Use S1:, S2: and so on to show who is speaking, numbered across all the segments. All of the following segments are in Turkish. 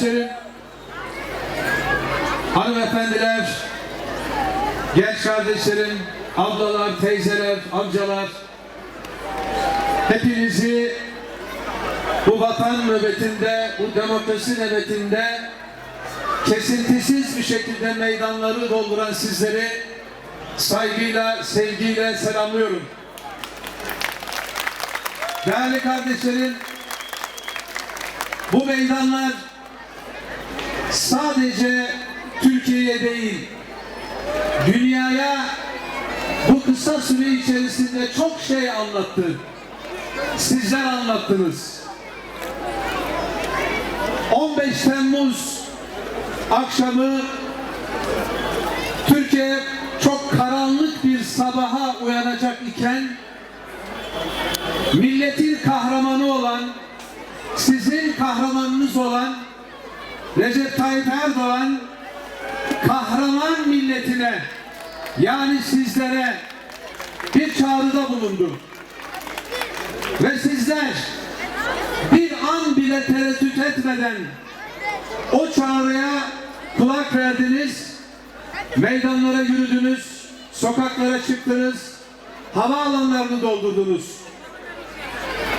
S1: Kardeşlerim, hanımefendiler, genç kardeşlerim, ablalar, teyzeler, amcalar, hepinizi bu vatan nöbetinde, bu demokrasi nöbetinde kesintisiz bir şekilde meydanları dolduran sizleri saygıyla, sevgiyle selamlıyorum. Değerli kardeşlerim, bu meydanlar sadece Türkiye'ye değil, dünyaya bu kısa süre içerisinde çok şey anlattı. Sizler anlattınız. 15 Temmuz akşamı Türkiye çok karanlık bir sabaha uyanacak iken milletin kahramanı olan sizin kahramanınız olan Recep Tayyip Erdoğan kahraman milletine yani sizlere bir çağrıda bulundu. Ve sizler bir an bile tereddüt etmeden o çağrıya kulak verdiniz, meydanlara yürüdünüz, sokaklara çıktınız, havaalanlarını doldurdunuz.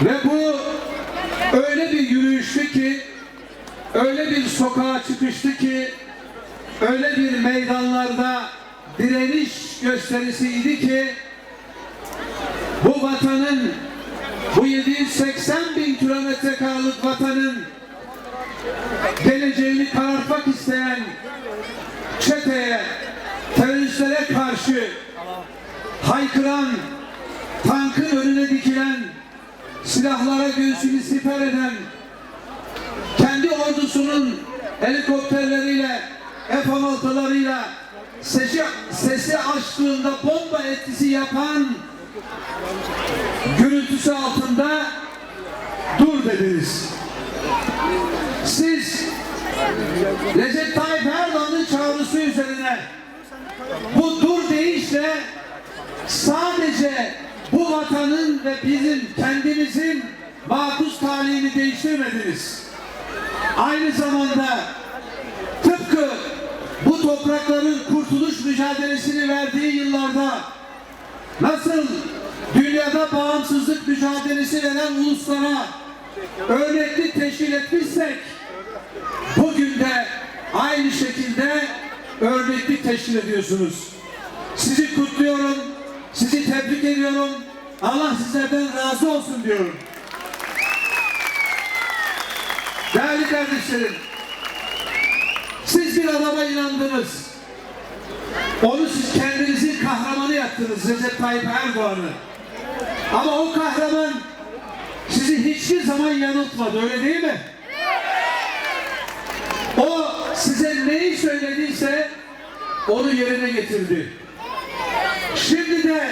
S1: Ve bu öyle bir yürüyüştü ki, öyle bir sokağa çıkıştı ki, öyle bir meydanlarda direniş gösterisiydi ki, bu vatanın, bu 780 bin kilometre karelik vatanın geleceğini karartmak isteyen çeteye, teröristlere karşı haykıran, tankın önüne dikilen, silahlara göğsünü siper eden, kendi ordusunun helikopterleriyle, F-16'larıyla sesi, sesi açtığında bomba etkisi yapan gürültüsü altında dur dediniz. Siz Recep Tayyip Erdoğan'ın çağrısı üzerine bu dur deyişle sadece bu vatanın ve bizim kendimizin makus talihini değiştirmediniz. Aynı zamanda tıpkı bu toprakların kurtuluş mücadelesini verdiği yıllarda nasıl dünyada bağımsızlık mücadelesi veren uluslara örneklik teşkil etmişsek bugün de aynı şekilde örneklik teşkil ediyorsunuz. Sizi kutluyorum, sizi tebrik ediyorum. Allah sizlerden razı olsun diyorum. Değerli kardeşlerim, siz bir adama inandınız. Onu siz kendinizin kahramanı yaptınız Recep Tayyip Erdoğan'ı. Ama o kahraman sizi hiçbir zaman yanıltmadı öyle değil mi? O size neyi söylediyse onu yerine getirdi. Şimdi de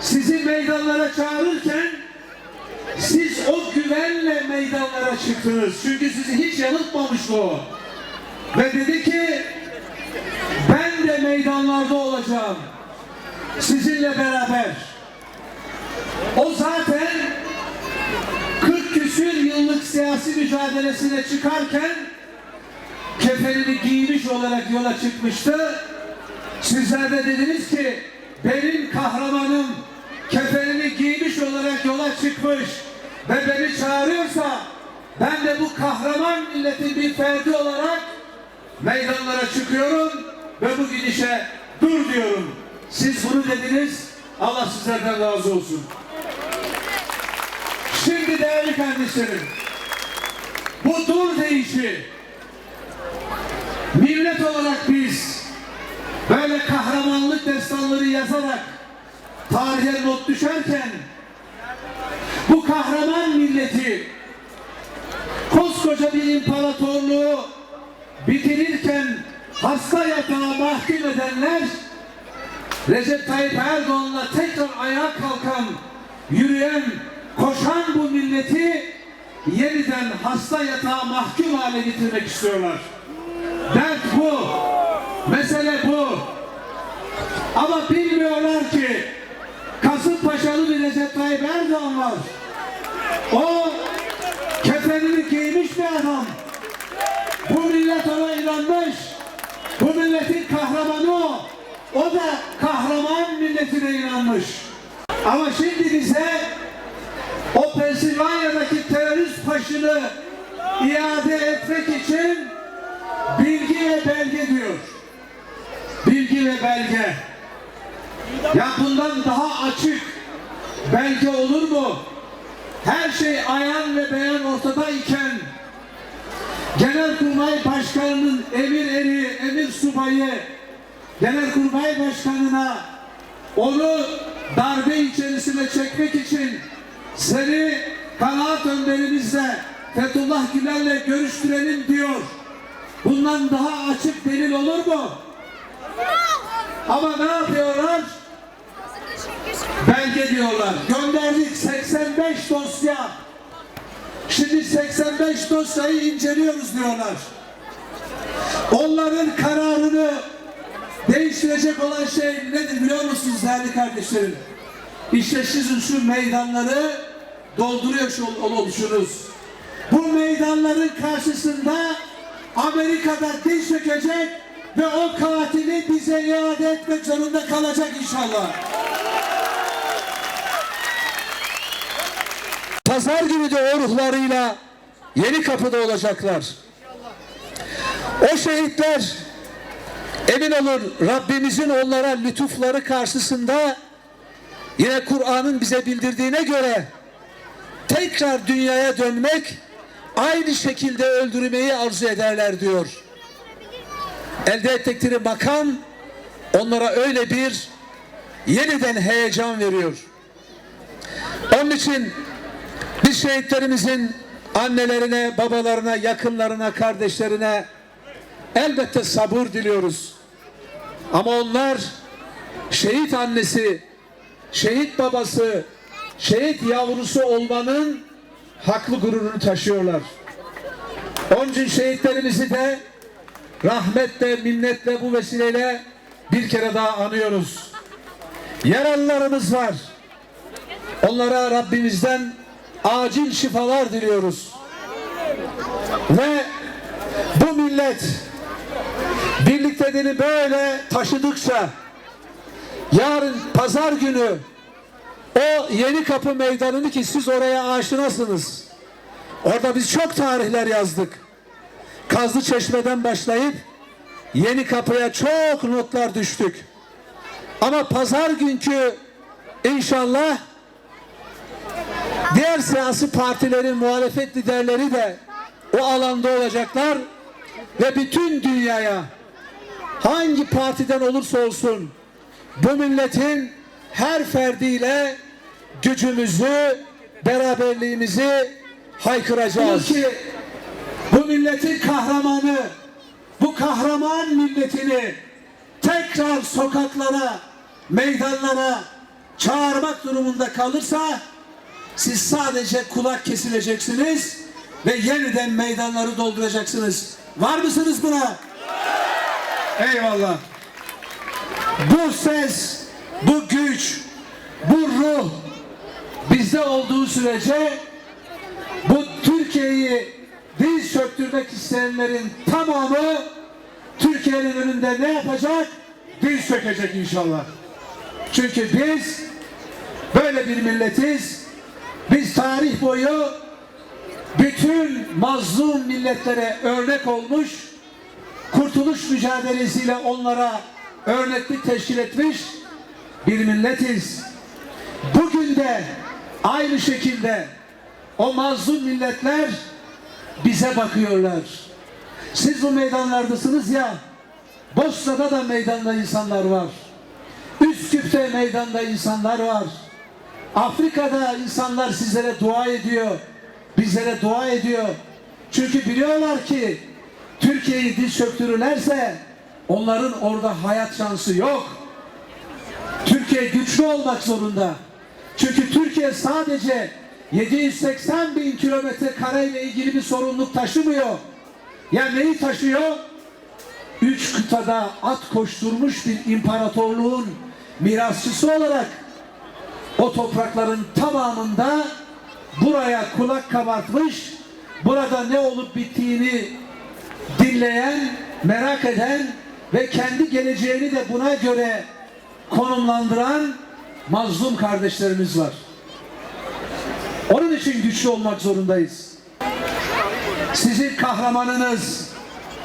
S1: sizi meydanlara çağırırken siz o güvenle meydanlara çıktınız. Çünkü sizi hiç yanıltmamıştı o. Ve dedi ki ben de meydanlarda olacağım. Sizinle beraber. O zaten 40 küsür yıllık siyasi mücadelesine çıkarken kefenini giymiş olarak yola çıkmıştı. Sizler de dediniz ki benim kahramanım kefenini giymiş olarak yola çıkmış ve beni çağırıyorsa ben de bu kahraman milletin bir ferdi olarak meydanlara çıkıyorum ve bu gidişe dur diyorum. Siz bunu dediniz. Allah sizlerden razı olsun. Şimdi değerli kardeşlerim, bu dur deyişi millet olarak biz böyle kahramanlık destanları yazarak tarihe not düşerken bu kahraman milleti koskoca bir imparatorluğu bitirirken hasta yatağa mahkum edenler Recep Tayyip Erdoğan'la tekrar ayağa kalkan, yürüyen, koşan bu milleti yeniden hasta yatağa mahkum hale getirmek istiyorlar. Dert bu. Mesele bu. Ama bilmiyorlar ki Kasımpaşalı bir Recep Tayyip Erdoğan var. O kefenini giymiş bir adam. inanmış. Bu milletin kahramanı o. O da kahraman milletine inanmış. Ama şimdi bize o Pensilvanya'daki terörist başını iade etmek için bilgi ve belge diyor. Bilgi ve belge. Ya bundan daha açık belge olur mu? Her şey ayan ve beyan ortada iken Genelkurmay Başkanı'nın emir eri, emir subayı Genelkurmay Başkanı'na onu darbe içerisine çekmek için seni kanaat önderimizle Fethullah Gülen'le görüştürelim diyor. Bundan daha açık delil olur mu? Ama ne yapıyorlar? Belge diyorlar. Gönderdik 85 dosya. Şimdi 85 dosyayı inceliyoruz diyorlar. Onların kararını değiştirecek olan şey nedir biliyor musunuz değerli kardeşlerim? İşte sizin şu meydanları dolduruyor şu ol- oluşunuz. Bu meydanların karşısında Amerika'da diz çökecek ve o katili bize iade etmek zorunda kalacak inşallah. Pazar günü de o ruhlarıyla yeni kapıda olacaklar. O şehitler emin olun Rabbimizin onlara lütufları karşısında yine Kur'an'ın bize bildirdiğine göre tekrar dünyaya dönmek aynı şekilde öldürmeyi arzu ederler diyor. Elde ettikleri makam onlara öyle bir yeniden heyecan veriyor. Onun için biz şehitlerimizin annelerine, babalarına, yakınlarına, kardeşlerine elbette sabır diliyoruz. Ama onlar şehit annesi, şehit babası, şehit yavrusu olmanın haklı gururunu taşıyorlar. Onun için şehitlerimizi de rahmetle, minnetle bu vesileyle bir kere daha anıyoruz. Yaralılarımız var. Onlara Rabbimizden acil şifalar diliyoruz. Ve bu millet birlikteliğini böyle taşıdıkça yarın pazar günü o yeni kapı meydanını ki siz oraya aşinasınız. Orada biz çok tarihler yazdık. Kazlı Çeşme'den başlayıp yeni kapıya çok notlar düştük. Ama pazar günkü inşallah diğer siyasi partilerin muhalefet liderleri de o alanda olacaklar ve bütün dünyaya hangi partiden olursa olsun bu milletin her ferdiyle gücümüzü, beraberliğimizi haykıracağız. Ki bu milletin kahramanı, bu kahraman milletini tekrar sokaklara, meydanlara çağırmak durumunda kalırsa siz sadece kulak kesileceksiniz ve yeniden meydanları dolduracaksınız. Var mısınız buna? Eyvallah. Bu ses, bu güç, bu ruh bizde olduğu sürece bu Türkiye'yi diz çöktürmek isteyenlerin tamamı Türkiye'nin önünde ne yapacak? Diz çökecek inşallah. Çünkü biz böyle bir milletiz. Biz tarih boyu bütün mazlum milletlere örnek olmuş, kurtuluş mücadelesiyle onlara örneklik teşkil etmiş bir milletiz. Bugün de aynı şekilde o mazlum milletler bize bakıyorlar. Siz bu meydanlardasınız ya, Bosna'da da meydanda insanlar var. Üsküp'te meydanda insanlar var. Afrika'da insanlar sizlere dua ediyor. Bizlere dua ediyor. Çünkü biliyorlar ki Türkiye'yi diz çöktürürlerse onların orada hayat şansı yok. Türkiye güçlü olmak zorunda. Çünkü Türkiye sadece 780 bin kilometre kareyle ilgili bir sorumluluk taşımıyor. Ya neyi taşıyor? Üç kıtada at koşturmuş bir imparatorluğun mirasçısı olarak o toprakların tamamında buraya kulak kabartmış, burada ne olup bittiğini dinleyen merak eden ve kendi geleceğini de buna göre konumlandıran mazlum kardeşlerimiz var. Onun için güçlü olmak zorundayız. Sizin kahramanınız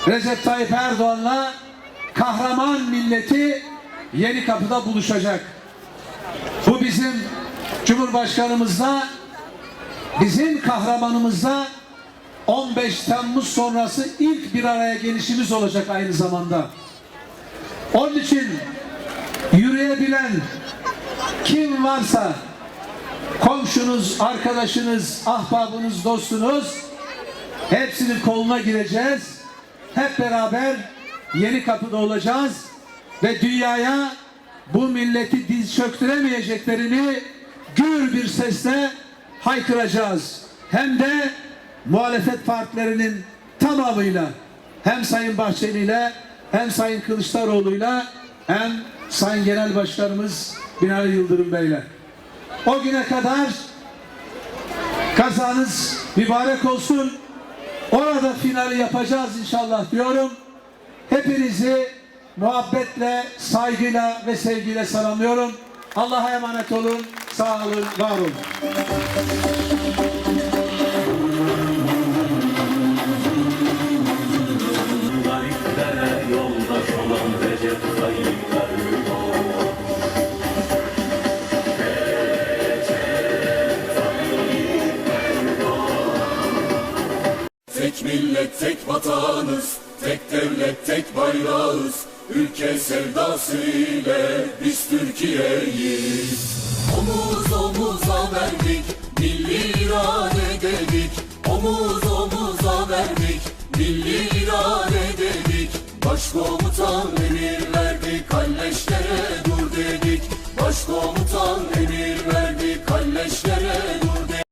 S1: Recep Tayyip Erdoğan'la kahraman milleti Yeni Kapı'da buluşacak. Bu bizim Cumhurbaşkanımızla bizim kahramanımızla 15 Temmuz sonrası ilk bir araya gelişimiz olacak aynı zamanda. Onun için yürüyebilen kim varsa komşunuz, arkadaşınız, ahbabınız, dostunuz hepsinin koluna gireceğiz. Hep beraber yeni kapıda olacağız ve dünyaya bu milleti diz çöktüremeyeceklerini gür bir sesle haykıracağız. Hem de muhalefet partilerinin tamamıyla hem Sayın Bahçeli ile hem Sayın Kılıçdaroğlu'yla hem Sayın Genel Başkanımız Binali Yıldırım Bey'le. O güne kadar kazanız mübarek olsun. Orada finali yapacağız inşallah diyorum. Hepinizi muhabbetle, saygıyla ve sevgiyle selamlıyorum. Allah'a emanet olun. Sağ olun, var olun.
S2: Yoldaş olan
S3: millet, tek vatanız, Tek devlet tek bayrağız. Ülke sevdası ile biz Türkiye'yiz. Omuz omuza verdik Milli irade dedik. Omuz omuza verdik Milli irade dedik. Başkomutan emir verdi Kalleşlere dur dedik. Başkomutan